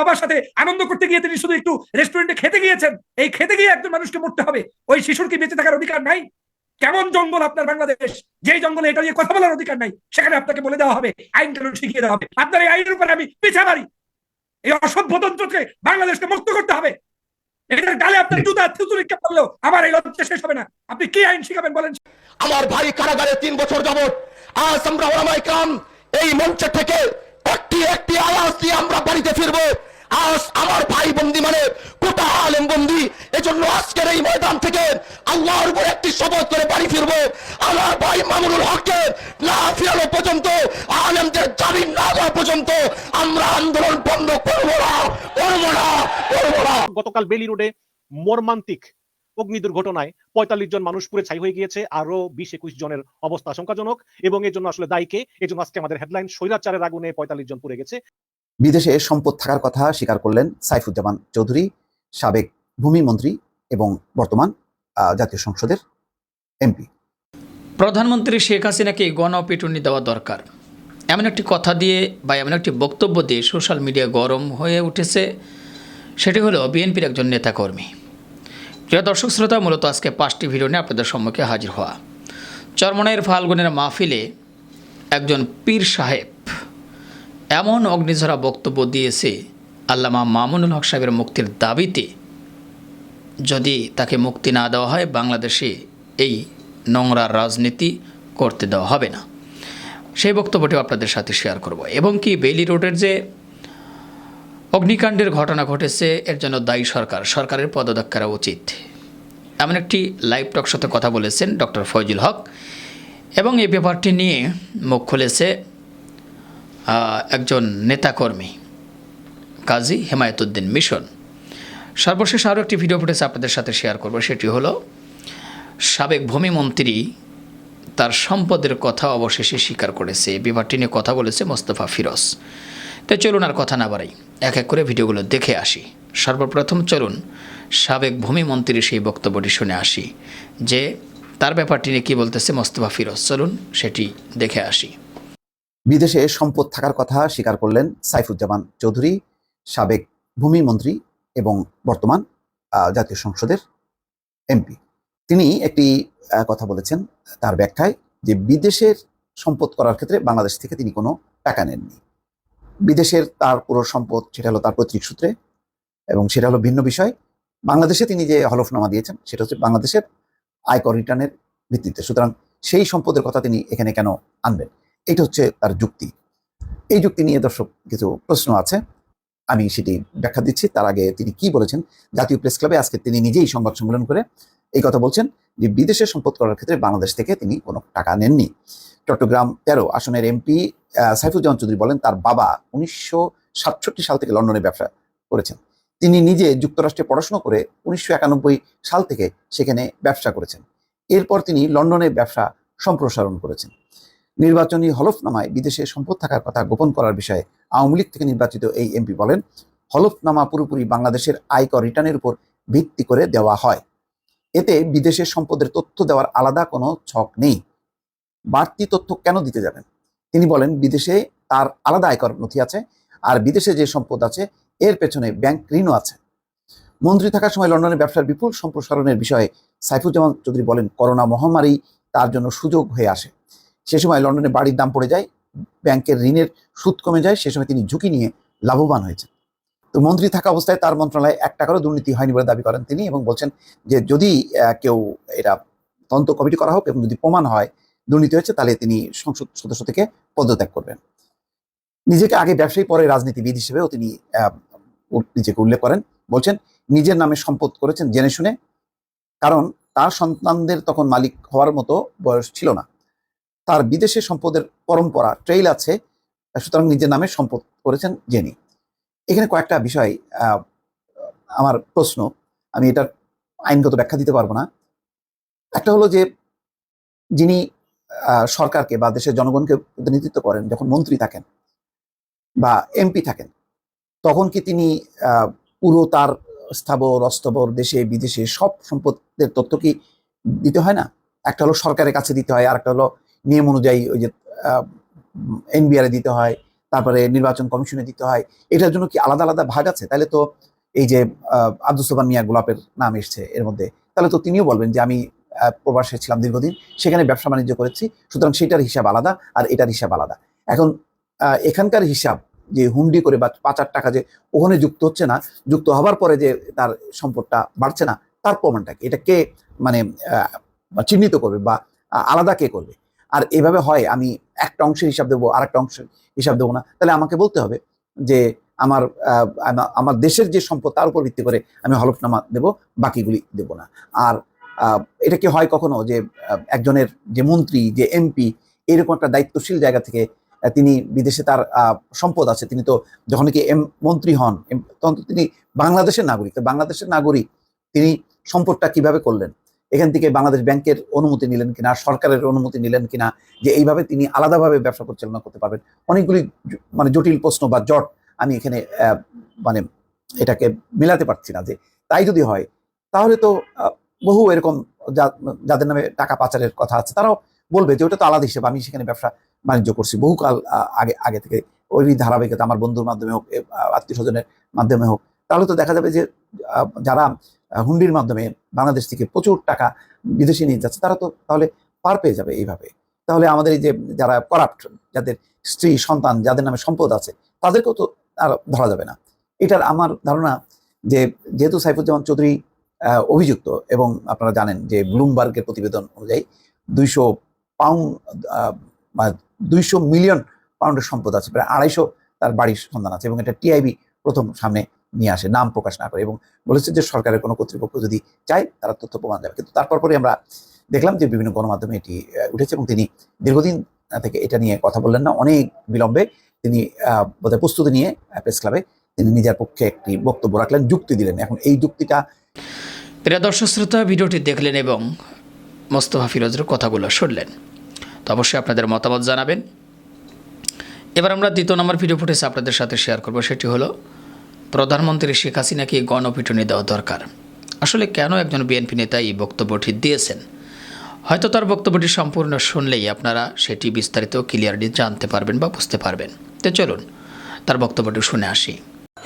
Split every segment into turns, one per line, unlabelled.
বাবার সাথে আনন্দ করতে গিয়ে তিনি শুধু একটু রেস্টুরেন্টে খেতে গিয়েছেন। এই খেতে গিয়ে একজন মানুষকে মরতে হবে। ওই শিশুর কি বেঁচে থাকার অধিকার নাই। কেমন জঙ্গল আপনার বাংলাদেশ? যেই জঙ্গলে এটা নিয়ে কথা বলার অধিকার নাই, সেখানে আপনাকে বলে দেওয়া হবে, আইন কানুন শিখিয়ে দেওয়া হবে। আপনার এই আইনের উপরে আমি পিছা মারি। এই অসভ্যতন্ত্রকে বাংলাদেশকে মুক্ত করতে হবে। এটার গালে আপনার জুতা থুতুরি পারলেও আমার এই লজ্জা শেষ হবে না। আপনি কি আইন শিখাবেন বলেন?
আমার ভাই কারাগারে তিন বছর যাবত আজ আমরা ওলামাই কাম এই মঞ্চ থেকে একটি একটি আওয়াজ দিয়ে আমরা বাড়িতে ফিরবো। আজ আমার ভাই বন্দি মানে কোটা আলেম বন্দি। এজন্য আজকের এই ময়দান থেকে আল্লাহর উপর একটি শপথ করে বাড়ি ফিরবো। আমার ভাই মামুনুল হককে না ফিরানো পর্যন্ত, আলেমদের জামিন না দেওয়া পর্যন্ত আমরা আন্দোলন বন্ধ করব না করব না করব না।
গতকাল বেলি রোডে মর্মান্তিক অগ্নি দুর্ঘটনায় পঁয়তাল্লিশ জন মানুষ পুড়ে ছাই হয়ে গিয়েছে আরও বিশ একুশ জনের অবস্থা আশঙ্কাজনক এবং এর জন্য আসলে দায়ীকে এই জন্য আজকে আমাদের হেডলাইন স্বৈরাচারের আগুনে পঁয়তাল্লিশ জন পুড়ে গেছে।
বিদেশে সম্পদ থাকার কথা স্বীকার করলেন সাইফুজ্জামান চৌধুরী, সাবেক ভূমিমন্ত্রী এবং বর্তমান জাতীয় সংসদের এমপি।
প্রধানমন্ত্রী শেখ হাসিনাকে গণপিটুনি দেওয়া দরকার। এমন একটি কথা দিয়ে বা এমন একটি বক্তব্য দিয়ে সোশ্যাল মিডিয়া গরম হয়ে উঠেছে, সেটি হলো বিএনপির একজন নেতাকর্মী। প্রিয় দর্শক শ্রোতা, মূলত আজকে পাঁচটি ভিডিও নিয়ে আপনাদের সম্মুখে হাজির হওয়া। চরমনের ফাল্গুনের মাহফিলে একজন পীর সাহেব এমন অগ্নিঝরা বক্তব্য দিয়েছে আল্লামা মামুনুল হক সাহেবের মুক্তির দাবিতে। যদি তাকে মুক্তি না দেওয়া হয়, বাংলাদেশে এই নোংরা রাজনীতি করতে দেওয়া হবে না। সেই বক্তব্যটিও আপনাদের সাথে শেয়ার করব। এবং কি, বেইলি রোডের যে অগ্নিকাণ্ডের ঘটনা ঘটেছে, এর জন্য দায়ী সরকার, সরকারের পদত্যাগ করা উচিত। এমন একটি লাইভ টক সাথে কথা বলেছেন ডক্টর ফয়জুল হক। এবং এই ব্যাপারটি নিয়ে মুখ খুলেছে একজন নেতাকর্মী, কাজী হেমায়তুদ্দিন মিশন। সর্বশেষ আরও একটি ভিডিও ফুটেজ আপনাদের সাথে শেয়ার করব, সেটি হলো, সাবেক ভূমিমন্ত্রী তার সম্পদের কথা অবশেষে স্বীকার করেছে। ব্যাপারটি নিয়ে কথা বলেছে মোস্তফা ফিরোজ। তাই চলুন আর কথা না বাড়াই, এক এক করে ভিডিওগুলো দেখে আসি। সর্বপ্রথম চলুন সাবেক ভূমিমন্ত্রীর সেই বক্তব্যটি শুনে আসি, যে তার ব্যাপারটি নিয়ে কী বলতেছে মোস্তফা ফিরোজ। চলুন সেটি দেখে আসি।
বিদেশে সম্পদ থাকার কথা স্বীকার করলেন সাইফুজ্জামান চৌধুরী, সাবেক ভূমিমন্ত্রী এবং বর্তমান জাতীয় সংসদের এমপি। তিনি একটি কথা বলেছেন তার ব্যাখ্যায় যে বিদেশের সম্পদ করার ক্ষেত্রে বাংলাদেশ থেকে তিনি কোনো টাকা নেননি। বিদেশের তার পুরো সম্পদ সেটা হলো তার পৈতৃক সূত্রে এবং সেটা হলো ভিন্ন বিষয়। বাংলাদেশে তিনি যে হলফনামা দিয়েছেন সেটা হচ্ছে বাংলাদেশের আয়কর রিটার্নের ভিত্তিতে। সুতরাং সেই সম্পদের কথা তিনি এখানে কেন আনবেন? এটা হচ্ছে তার যুক্তি। এই যুক্তি নিয়ে দর্শক কিছু প্রশ্ন আছে। আমি সেটি ব্যাখ্যা দিচ্ছি। তার আগে তিনি কি বলেছেন? জাতীয় প্রেস ক্লাবে আজকে তিনি নিজেই সংবাদ সম্মেলন করে এই কথা বলছেন যে বিদেশে সম্পদ করার ক্ষেত্রে বাংলাদেশ থেকে তিনি কোনো টাকা নেননি। চট্টগ্রাম তেরো আসনের এমপি সাইফুজ্জামান চৌধুরী বলেন তার বাবা উনিশশো সাতষট্টি সাল থেকে লন্ডনে ব্যবসা করেছেন। তিনি নিজে যুক্তরাষ্ট্রে পড়াশোনা করে উনিশশো একানব্বই সাল থেকে সেখানে ব্যবসা করেছেন। এরপর তিনি লন্ডনে ব্যবসা সম্প্রসারণ করেছেন। নির্বাচনী হলফনামায় বিদেশে সম্পদ থাকার কথা গোপন করার বিষয়ে আওয়ামী লীগ থেকে নির্বাচিত এই এমপি বলেন, হলফনামা পুরোপুরি বাংলাদেশের আয়কর রিটার্নের উপর ভিত্তি করে দেওয়া হয়। এতে বিদেশের সম্পদের তথ্য দেওয়ার আলাদা কোনো ছক নেই। বাড়তি তথ্য কেন দিতে যাবেন? তিনি বলেন, বিদেশে তার আলাদা আয়কর নথি আছে আর বিদেশে যে সম্পদ আছে, এর পেছনে ব্যাংক ঋণও আছে। মন্ত্রী থাকার সময় লন্ডনে ব্যবসার বিপুল সম্প্রসারণের বিষয়ে সাইফুজ্জামান চৌধুরী বলেন, করোনা মহামারী তার জন্য সুযোগ হয়ে আসে। সে সময় লন্ডনে বাড়ির দাম পড়ে যায়, ব্যাংকের ঋণের সুদ কমে যায়, সে সময় তিনি ঝুঁকি নিয়ে লাভবান হয়েছেন। তো মন্ত্রী থাকা অবস্থায় তার মন্ত্রণালয়ে এক টাকারও দুর্নীতি হয়নি বলে দাবি করেন তিনি এবং বলছেন যে যদি কেউ এটা তদন্ত কমিটি করা হোক এবং যদি প্রমাণ হয় দুর্নীতি হয়েছে, তাহলে তিনি সংসদ সদস্য থেকে পদত্যাগ করবেন। নিজেকে আগে ব্যবসায়ী, পরে রাজনীতিবিদ হিসেবেও তিনি নিজেকে উল্লেখ করেন। বলছেন, নিজের নামে সম্পদ করেছেন জেনে শুনে, কারণ তার সন্তানদের তখন মালিক হওয়ার মতো বয়স ছিল না। তার বিদেশে সম্পদের পরম্পরা ট্রেইল আছে সুতরাং নিজের নামে সম্পদ করেছেন জেনি। এখানে কয়েকটা বিষয় আমার প্রশ্ন, আমি এটার আইনগত ব্যাখ্যা দিতে পারব না। একটা হলো যে, যিনি সরকারকে বা দেশের জনগণকে প্রতিনিধিত্ব করেন, যখন মন্ত্রী থাকেন বা এমপি থাকেন, তখন কি তিনি পুরো তার স্থাবর, অস্থাবর, দেশে, বিদেশে সব সম্পদের তথ্য কি দিতে হয় না? একটা হলো সরকারের কাছে দিতে হয় আর একটা হলো নিয়ম অনুযায়ী ওই যে এনবিআর দিতে হয়, তারপরে নির্বাচন কমিশনে দিতে হয়, এটার জন্য কি আলাদা আলাদা ভাগ আছে? তাহলে তো এই যে আব্দুল সোবান মিয়া গোলাপের নাম এসছে এর মধ্যে, তাহলে তো তিনিও বলবেন যে আমি প্রবাসে ছিলাম দীর্ঘদিন, সেখানে ব্যবসা বাণিজ্য করেছি, সুতরাং সেটার হিসাব আলাদা আর এটার হিসাব আলাদা। এখন এখানকার হিসাব যে হুন্ডি করে বা পাচার টাকা যে ওখানে যুক্ত হচ্ছে না, যুক্ত হবার পরে যে তার সম্পদটা বাড়ছে না, তার প্রমাণটা কি? এটা কে মানে চিহ্নিত করবে বা, আলাদা কে করবে? আর এভাবে হয়, আমি একটা অংশের হিসাব দেবো আর একটা অংশের হিসাব দেবো না। তাহলে আমাকে বলতে হবে যে, আমার আমার দেশের যে সম্পদ, তার উপর ভিত্তি করে আমি হলফনামা দেব, বাকিগুলি দেব না। আর এটা কি হয় কখনো যে একজনের যে মন্ত্রী, যে এমপি, এরকম একটা দায়িত্বশীল জায়গা থেকে তিনি বিদেশে তার সম্পদ আছে, তিনি তো যখন কি এম, মন্ত্রী হন তখন তিনি বাংলাদেশের নাগরিক। তো বাংলাদেশের নাগরিক, তিনি সম্পদটা কীভাবে করলেন? এখান থেকে বাংলাদেশ ব্যাংকের অনুমতি নিলেন কিনা, সরকারের অনুমতি নিলেন কিনা, যে এইভাবে তিনি আলাদাভাবে ব্যবসা পরিচালনা করতে পারবেন। অনেকগুলি মানে জটিল প্রশ্ন বা জট আমি এখানে মানে এটাকে মেলাতে পারছি না যে তাই যদি হয়, তাহলে তো বহু এরকম যাদের নামে টাকা পাচারের কথা আছে, তারাও বলবে যে ওটা তো আলাদা হিসেবে, আমি সেখানে ব্যবসা বাণিজ্য করছি। বহুকাল আগে আগে থেকে ওই ধারাবাহিকতা আমার বন্ধুর মাধ্যমে হোক আত্মীয় স্বজনের মাধ্যমে হোক, তাহলে তো দেখা যাবে যে যারা হুন্ডির মাধ্যমে বাংলাদেশ থেকে প্রচুর টাকা বিদেশে নিয়ে যাচ্ছে, তারা তো তাহলে পার পেয়ে যাবে এইভাবে। তাহলে আমাদের এই যে যারা করাপ্ট যাদের স্ত্রী, সন্তান, যাদের নামে সম্পদ আছে, তাদেরকেও তো আর ধরা যাবে না। এটার আমার ধারণা যে, যেহেতু সাইফুজ্জামান চৌধুরী অভিযুক্ত এবং আপনারা জানেন যে ব্লুমবার্গের প্রতিবেদন অনুযায়ী দুইশো পাউন্ড দুইশো মিলিয়ন পাউন্ডের সম্পদ আছে, প্রায় আড়াইশো তার বাড়ির সন্ধান আছে এবং এটা টিআইবি প্রথম সামনে নিয়ে আসে, নাম প্রকাশ না করে এবং বলেছে যে সরকারের কোনো কর্তৃপক্ষ যদি চায় তারা তথ্য প্রমাণ দেবে। কিন্তু তারপর পরে আমরা দেখলাম যে বিভিন্ন গণমাধ্যমে এটি উঠেছে এবং তিনি দীর্ঘদিন থেকে এটা নিয়ে কথা বললেন না, অনেক বিলম্বে তিনি বোধহয় প্রস্তুতি নিয়ে প্রেস ক্লাবে তিনি নিজের পক্ষে একটি বক্তব্য রাখলেন, যুক্তি দিলেন। এখন এই যুক্তিটা
প্রিয় দর্শক শ্রোতা, ভিডিওটি দেখলেন এবং মোস্তফা ফিরোজের কথাগুলো শুনলেন। তো অবশ্যই আপনাদের মতামত জানাবেন। এবার আমরা দ্বিতীয় নম্বর ভিডিও ফুটেজ আপনাদের সাথে শেয়ার করব, সেটি হলো প্রধানমন্ত্রী শেখ হাসিনাকে গণপিটুনি দেওয়া দরকার। আসলে কেন একজন বিএনপি নেতা এই বক্তব্যটি দিয়েছেন? হয়তো তার বক্তব্যটি সম্পূর্ণ শুনলেই আপনারা সেটি বিস্তারিত, ক্লিয়ারলি জানতে পারবেন বা বুঝতে পারবেন। তো চলুন, তার বক্তব্যটি শুনে আসি।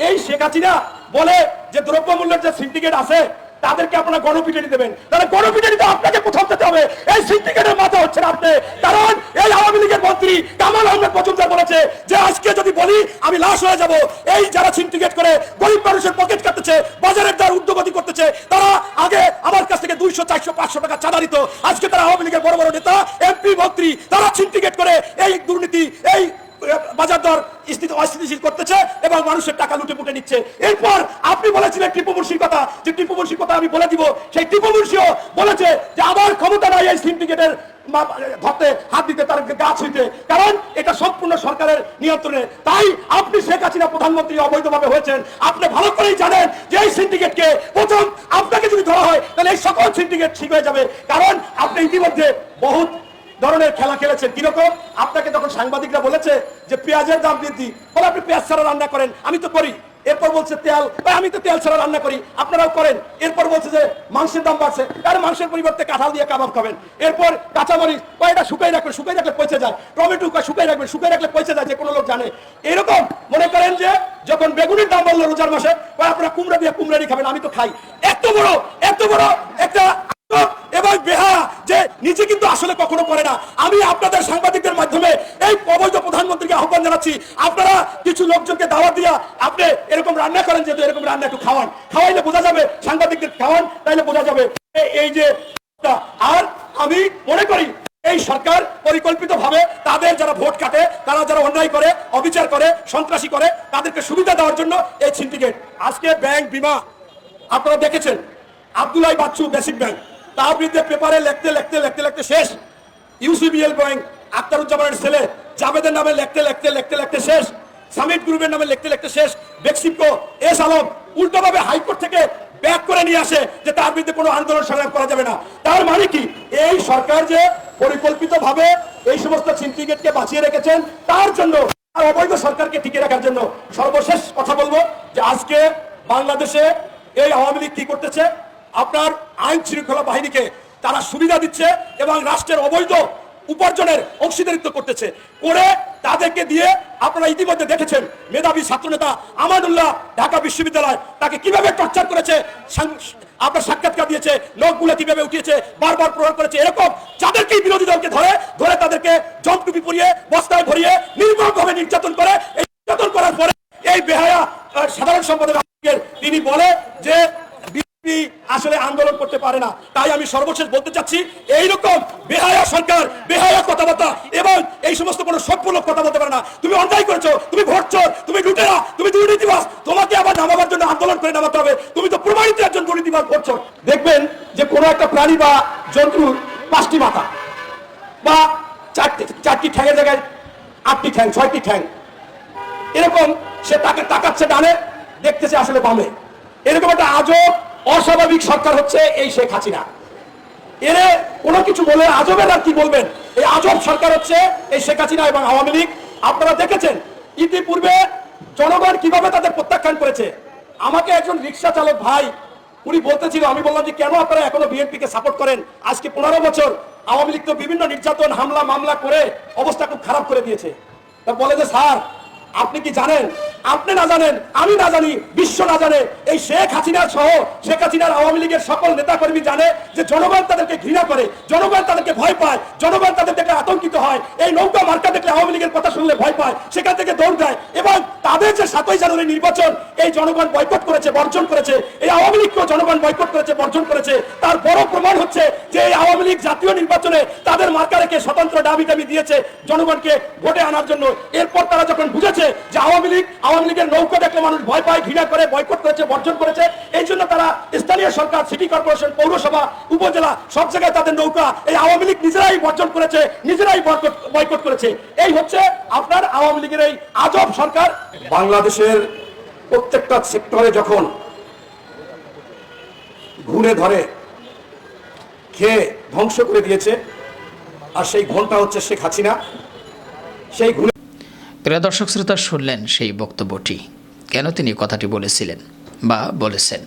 এই শেখ হাসিনা বলে যে দ্রব্যমূল্যের যে সিন্ডিকেট আছে তাদেরকে আপনারা গণপিটানি দেবেন। তাহলে গণপিটানিতে আপনাকে কোথাও যেতে হবে। এই সিন্ডিকেটের মাথা হচ্ছেন আপনি কারণ এই আওয়ামী লীগের মন্ত্রী কামাল আহমেদ মজুমদার বলেছে যে, আজকে যদি বলি, আমি লাশ হয়ে যাব। এই যারা সিন্ডিকেট করে, গরিব মানুষের পকেট কাটতেছে, বাজারের দ্বার উদ্যোগতি করতেছে, তারা আগে আমার কাছ থেকে দুইশো, চারশো, পাঁচশো টাকা চাঁদা দিত আজকে তারা আওয়ামী লীগের বড় বড় নেতা, এমপি, মন্ত্রী, তারা সিন্ডিকেট করে এই দুর্নীতি, এই বাজার দর স্থিতি অস্থিতিশীল করতেছে এবং মানুষের টাকা লুটে পুটে নিচ্ছে। এরপর আপনি বলেছিলেন টিপু কথা। যে টিপু কথা আমি বলে দিব, সেই টিপু বলেছে যে আমার ক্ষমতা নাই এই সিন্ডিকেটের ধরতে হাত দিতে তার গা ছুঁইতে। কারণ এটা সম্পূর্ণ সরকারের নিয়ন্ত্রণে। তাই আপনি শেখ হাসিনা প্রধানমন্ত্রী অবৈধভাবে হয়েছেন। আপনি ভালো করেই জানেন যে এই সিন্ডিকেটকে প্রথম আপনাকে যদি ধরা হয়, তাহলে এই সকল সিন্ডিকেট ঠিক হয়ে যাবে। কারণ আপনি ইতিমধ্যে বহুত ধরনের খেলা খেলেছেন। কীরকম? আপনাকে যখন সাংবাদিকরা বলেছে পেঁয়াজের দাম বৃদ্ধি। বলে আপনি পেঁয়াজ ছাড়া রান্না করেন, আমি তো করি। এরপর বলছে তেল আমি তো তেল ছাড়া রান্না করি, আপনারাও করেন। এরপর বলছে যে মাংসের দাম বাড়ছে, আর মাংসের পরিবর্তে কাঁঠাল দিয়ে কাবাব খাবেন। এরপর কাঁচামরিচ বা এটা শুকাই রাখবেন শুকাই রাখলে পচে যায়। টমেটো শুকাই রাখবেন শুকাই রাখলে পচে যায়, যে কোনো লোক জানে। এরকম মনে করেন যে যখন বেগুনের দাম বলল রোজার মাসে, ভাই, আপনারা কুমড়া দিয়ে কুমড়ারি খাবেন, আমি তো খাই। এত বড় এত বড় একটা এবং বেহা যে নিজে কিন্তু আসলে কখনো করে না। আমি আপনাদের সাংবাদিকদের মাধ্যমে এই অবৈধ প্রধানমন্ত্রীকে আহ্বান জানাচ্ছি। আপনারা কিছু লোকজনকে দাওয়াত দিয়া আপনি এরকম রান্না করেন, যেহেতু এরকম রান্না একটু খাওয়ান। খাওয়াইলে বোঝা যাবে, সাংবাদিকদের খাওয়ান, তাইলে বোঝা যাবে এই যে আর আমি মনে করি, এই সরকার পরিকল্পিত ভাবে তাদের যারা ভোট কাটে, তারা যারা অন্যায় করে, অবিচার করে, সন্ত্রাসী করে, তাদেরকে সুবিধা দেওয়ার জন্য এই সিন্ডিকেট আজকে ব্যাংক বিমা, আপনারা দেখেছেন, আব্দুল্লাহ বাচ্চু বেসিক ব্যাংক তার বিরুদ্ধে পেপারে লিখতে লিখতে লিখতে লিখতে শেষ। ইউসিবিএল ব্যাংক আক্তারুজ্জামানের ছেলে। জাভেদের নামে লিখতে লিখতে লিখতে লিখতে শেষ। সামিট গ্রুপের নামে লিখতে লিখতে শেষ। বেক্সিপকো এস আলম উল্টোভাবে হাইকোর্ট থেকে ব্যাক করে নিয়ে আসে যে তার বিরুদ্ধে কোনো আন্দোলন সংগ্রাম করা যাবে না। তার মানে কি? এই সরকার যে পরিকল্পিত ভাবে এই সমস্ত সিন্ডিকেটকে বাঁচিয়ে রেখেছেন, তার জন্য আর অবৈধ সরকারকে টিকে রাখার জন্য সর্বশেষ কথা বলব যে আজকে বাংলাদেশে এই আওয়ামী লীগ কি করতেছে? আপনার আইন শৃঙ্খলা বাহিনীকে তারা সুবিধা দিচ্ছে এবং রাষ্ট্রের অবৈধ উপার্জনের অংশীদারিত্ব করতেছে। করে তাদেরকে দিয়ে আপনারা ইতিমধ্যে দেখেছেন, মেধাবী ছাত্রনেতা আমানুল্লাহ ঢাকা বিশ্ববিদ্যালয় তাকে কীভাবে টর্চার করেছে আপনার সাক্ষাৎকার দিয়েছে, নখগুলো কীভাবে উঠিয়েছে, বারবার প্রহার করেছে, এরকম যাদেরকেই বিরোধী দলকে ধরে ধরে তাদেরকে জমটুপি পরিয়ে বস্তায় ভরিয়ে, নির্মমভাবে নির্যাতন করে, এই নির্যাতন করার পরে এই বেহায়া সাধারণ সম্পাদক তিনি বলে যে আসলে আন্দোলন করতে পারে না। তাই আমি সর্বশেষ বলতে চাচ্ছি, এইরকম বেহায়া সরকার, বেহায়া কথাবার্তা এবং এই সমস্ত কোনো সভ্যলোক কথা বলতে পারে না। তুমি অন্যায় করেছ, তুমি ভোটচোর তুমি লুটেরা, তুমি দুর্নীতিবাস তোমাকে আবার নামাবার জন্য আন্দোলন করে নামাতে হবে। তুমি তো প্রমাণিত একজন দুর্নীতিবাস ভোটচোর দেখবেন যে কোনো একটা প্রাণী বা জন্তুর পাঁচটি মাথা বা চারটি চারটি ঠ্যাঙের জায়গায় আটটি ঠ্যাং, ছয়টি ঠ্যাং। এরকম সে তাকে তাকাচ্ছে ডানে, দেখতেছে আসলে বামে। এরকম একটা আজব অস্বাভাবিক সরকার হচ্ছে এই শেখ হাসিনা। এরে কোনো কিছু বলে আজবের আর কি বলবেন? এই আজব সরকার হচ্ছে এই শেখ হাসিনা এবং আওয়ামী লীগ। আপনারা দেখেছেন, ইতিপূর্বে জনগণ কীভাবে তাদের প্রত্যাখ্যান করেছে? আমাকে একজন রিক্সা চালক ভাই, উনি বলতেছিল, আমি বললাম যে, কেন আপনারা এখনও বিএনপি কে সাপোর্ট করেন? আজকে পনেরো বছর আওয়ামী লীগ তো বিভিন্ন নির্যাতন, হামলা, মামলা করে অবস্থা খুব খারাপ করে দিয়েছে। তা বলে যে, স্যার আপনি কি জানেন? আপনি না জানেন, আমি না জানি, বিশ্ব না জানে, এই শেখ হাসিনা সহ, শেখ হাসিনার আওয়ামী লীগের সকল নেতাকর্মী জানে যে জনগণ তাদেরকে ঘৃণা করে, জনগণ তাদেরকে ভয় পায়, জনগণ তাদের দেখলে আতঙ্কিত হয়, এই নৌকা মার্কা দেখলে আওয়ামী লীগের কথা শুনলে ভয় পায়, সেখান থেকে দৌড় দেয় এবং তাদের যে সাতই জানুয়ারি নির্বাচন, এই জনগণ বয়কট করেছে, বর্জন করেছে, এই আওয়ামী লীগকেও জনগণ বয়কট করেছে, বর্জন করেছে, তার বড় প্রমাণ হচ্ছে যে এই আওয়ামী লীগ জাতীয় নির্বাচনে তাদের মার্কা রেখে স্বতন্ত্র দাবি দাবি দিয়েছে জনগণকে ভোটে আনার জন্য। এরপর তারা যখন বুঝেছে যে আওয়ামী লীগ, আওয়ামী লীগের নৌকা দেখলে মানুষ ভয় পায়, ঘৃণা করে বয়কট করেছে, বর্জন করেছে। এই জন্য তারা স্থানীয় সরকার সিটি কর্পোরেশন পৌরসভা, উপজেলা, সব জায়গায় তাদের নৌকা এই আওয়ামী লীগ নিজেরাই বর্জন করেছে, নিজেরাই বয়কট করেছে। এই হচ্ছে আপনার আওয়ামী লীগের এই আজব সরকার। বাংলাদেশের প্রত্যেকটা সেক্টরে যখন ঘুরে ধরে, খেয়ে ধ্বংস করে দিয়েছে, আর সেই ঘণ্টা হচ্ছে শেখ হাসিনা, সেই ঘুরে
প্রিয় দর্শক শ্রোতা, শুনলেন সেই বক্তব্যটি। কেন তিনি কথাটি বলেছিলেন বা বলেছেন?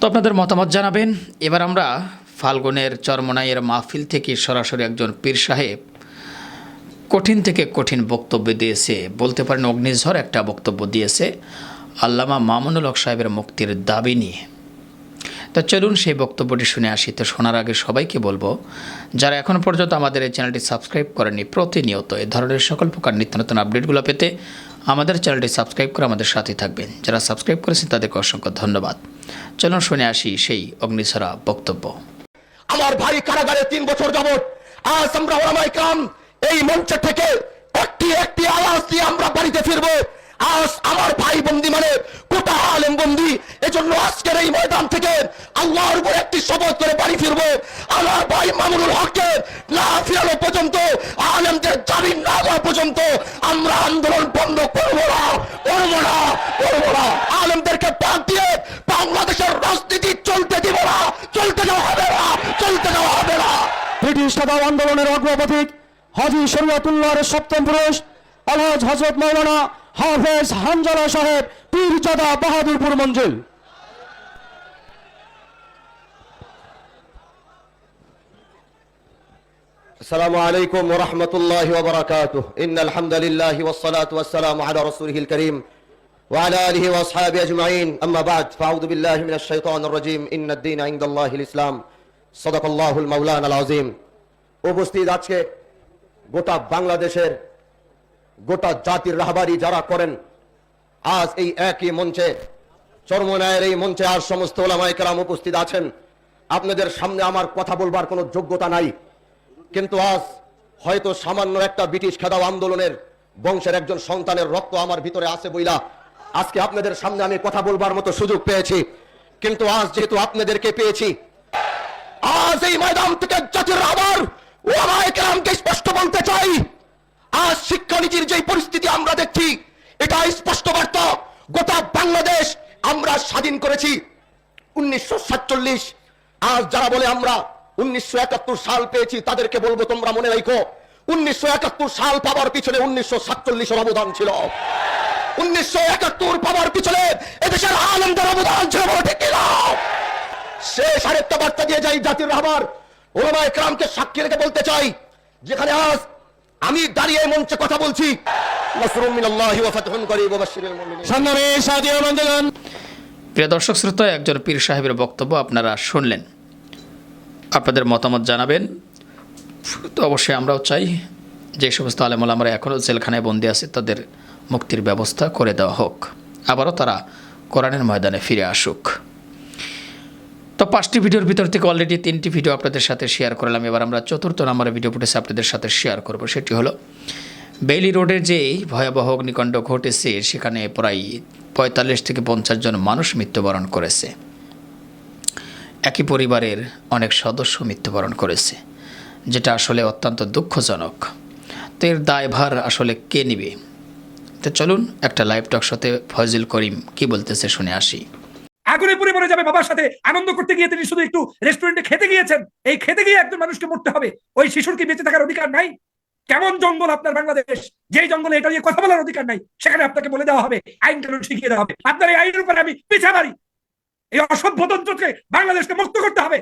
তো আপনাদের মতামত জানাবেন। এবার আমরা ফাল্গুনের চরমনাইয়ের মাহফিল থেকে সরাসরি একজন পীর সাহেব কঠিন থেকে কঠিন বক্তব্য দিয়েছে। বলতে পারেন অগ্নিঝড় একটা বক্তব্য দিয়েছে আল্লামা মামুনুল হক সাহেবের মুক্তির দাবি নিয়ে। তো চলুন সেই বক্তব্যটি শুনে আসি। তো শোনার আগে সবাইকে বলব, যারা এখন পর্যন্ত আমাদের এই চ্যানেলটি সাবস্ক্রাইব করেনি প্রতিনিয়ত এই ধরনের সকল প্রকার নিত্য নতুন আপডেটগুলো পেতে আমাদের চ্যানেলটি সাবস্ক্রাইব করে আমাদের সাথে থাকবেন। যারা সাবস্ক্রাইব করেছেন তাদেরকে অসংখ্য ধন্যবাদ। চলুন শুনে আসি সেই অগ্নিসরা বক্তব্য।
আমার ভাই কারাগারে তিন বছর যাবত আজ আমরা কাম এই মঞ্চ থেকে একটি একটি আওয়াজ দিয়ে আমরা বাড়িতে ফিরবো। আজ আমার ভাই বন্দি মানে কোটা আলেম বন্দি। এজন্য আজকের এই ময়দান থেকে আল্লাহর উপর একটি শপথ করে বাড়ি ফিরবো। আমার ভাই মামুনুল হককে না ফিরানো পর্যন্ত, আলেমদের জামিন না দেওয়া পর্যন্ত আমরা আন্দোলন বন্ধ করব না করব না করব না। আলেমদেরকে বাদ দিয়ে বাংলাদেশের রাজনীতি চলতে দিব না, চলতে দেওয়া হবে না, চলতে দেওয়া হবে না।
ব্রিটিশ আন্দোলনের অগ্রপথিক হাজি শরিয়াতুল্লাহর সপ্তম পুরুষ আলহাজ হজরত মৌলানা হাফেজ হানজালা সাহেব পীরজাদা বাহাদুরপুর মঞ্জিল
السلام عليكم ورحمة الله وبركاته إن الحمد لله والصلاة والسلام على رسوله الكريم وعلى آله وأصحابه أجمعين أما بعد فأعوذ بالله من الشيطان الرجيم إن الدين عند الله الإسلام صدق الله المولانا العظيم উপস্থিত আজকে গোটা বাংলাদেশের গোটা জাতির রাহবারি যারা করেন, আজ এই একই মঞ্চে, চর্মনায়ের এই মঞ্চে আর সমস্ত ওলামাই উপস্থিত আছেন। আপনাদের সামনে আমার কথা বলবার কোনো যোগ্যতা নাই। কিন্তু আজ হয়তো সামান্য একটা ব্রিটিশ খেদাও আন্দোলনের বংশের একজন সন্তানের রক্ত আমার ভিতরে আছে বইলা আজকে আপনাদের সামনে আমি কথা বলবার মতো সুযোগ পেয়েছি। কিন্তু আজ যেহেতু আপনাদেরকে পেয়েছি, আজ এই ময়দান থেকে জাতির আবার ওলামায়ে কেরামকে স্পষ্ট বলতে চাই। আজ শিক্ষানীতির যে পরিস্থিতি আমরা দেখছি, এটা স্পষ্ট বার্তা। গোটা বাংলাদেশ আমরা স্বাধীন করেছি। উনিশশো সাতচল্লিশ, আজ যারা বলে আমরা উনিশশো একাত্তর সাল পেয়েছি, তাদেরকে বলব তোমরা মনে রাখো উনিশশো একাত্তর সাল পাওয়ার পিছনে উনিশশো সাতচল্লিশের অবদান ছিল। উনিশশো একাত্তর পাওয়ার পিছনে এদেশের আনন্দের অবদান ছিল ঠিক? শেষ আরেকটা বার্তা দিয়ে যাই জাতির রাহবার ওলামায়ে কেরামকে সাক্ষী রেখে বলতে চাই, যেখানে আজ
আমি দাঁড়িয়ে মঞ্চে কথা বলছি।
প্রিয় দর্শক শ্রোতা একজন পীর সাহেবের বক্তব্য আপনারা শুনলেন। আপনাদের মতামত জানাবেন। তো অবশ্যই আমরাও চাই যে সমস্ত আলেমুল আমরা এখনও জেলখানায় বন্দী আছে তাদের মুক্তির ব্যবস্থা করে দেওয়া হোক। আবারও তারা কোরআনের ময়দানে ফিরে আসুক। তো পাঁচটি ভিডিওর ভিতর থেকে অলরেডি তিনটি ভিডিও আপনাদের সাথে শেয়ার করলাম। এবার আমরা চতুর্থ নম্বরের ভিডিও ফুটেছে আপনাদের সাথে শেয়ার করব। সেটি হলো বেইলি রোডের যে ভয়াবহ অগ্নিকাণ্ড ঘটেছে, সেখানে প্রায় পঁয়তাল্লিশ থেকে পঞ্চাশ জন মানুষ মৃত্যুবরণ করেছে। একই পরিবারের অনেক সদস্য মৃত্যুবরণ করেছে, যেটা আসলে অত্যন্ত দুঃখজনক। তো এর দায়ভার আসলে কে নেবে? তো চলুন একটা লাইভ টক সাথে ফয়জুল করিম কি বলতেছে শুনে আসি।
মরে যাবে বাবার সাথে। আনন্দ করতে গিয়ে তিনি শুধু একটু রেস্টুরেন্টে খেতে গিয়েছেন। এই খেতে গিয়ে একজন মানুষকে মরতে হবে। ওই শিশুর কি বেঁচে থাকার অধিকার নাই? কেমন জঙ্গল আপনার বাংলাদেশ? যেই জঙ্গলে এটা নিয়ে কথা বলার অধিকার নাই, সেখানে আপনাকে বলে দেওয়া হবে, আইন কানুন শিখিয়ে দেওয়া হবে। আপনার এই আইনের উপরে আমি পিছা মারি। এই অসভ্যতন্ত্রকে বাংলাদেশকে মুক্ত করতে হবে।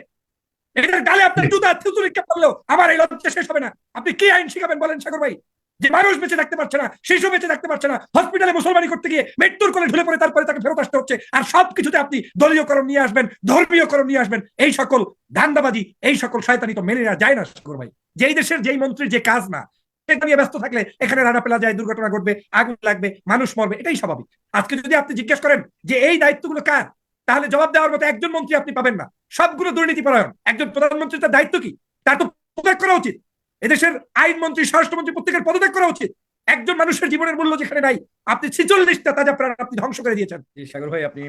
এটার গালে আপনার জুতা থুতুরি পারলেও আমার এই লজ্জা শেষ হবে না। আপনি কি আইন শিখাবেন বলেন, সাগর ভাই? যে মানুষ বেঁচে থাকতে পারছে না, শিশু বেঁচে থাকতে পারছে না হসপিটালে মুসলমানি করতে গিয়ে মৃত্যুর কোলে ঢুলে পড়ে তারপরে তাকে ফেরত আসতে হচ্ছে। আর সবকিছুতে আপনি দলীয়করণ নিয়ে আসবেন ধর্মীয়করণ নিয়ে আসবেন, এই সকল ধান্দাবাজি এই সকল শয়তানি তো মেনে নেওয়া যায় না সাগর ভাই। যেই দেশের যেই মন্ত্রীর যে কাজ না সেটা নিয়ে ব্যস্ত থাকলে এখানে রানা পেলা যায়, দুর্ঘটনা ঘটবে, আগুন লাগবে, মানুষ মরবে, এটাই স্বাভাবিক। আজকে যদি আপনি জিজ্ঞেস করেন যে এই দায়িত্বগুলো কার, তাহলে জবাব দেওয়ার মতো একজন মন্ত্রী আপনি পাবেন না। সবগুলো দুর্নীতি পরায়ণ একজন প্রধানমন্ত্রীর তার দায়িত্ব কি? তার তো করা উচিত। এদেশের আইনমন্ত্রী, স্বরাষ্ট্রমন্ত্রী প্রত্যেকের পদত্যাগ করা উচিত। একজন মানুষের জীবনের মূল্য যেখানে নাই, আপনি ছিচল্লিশটা তাজা প্রাণ আপনি ধ্বংস করে দিয়েছেন।
সাগর ভাই, আপনি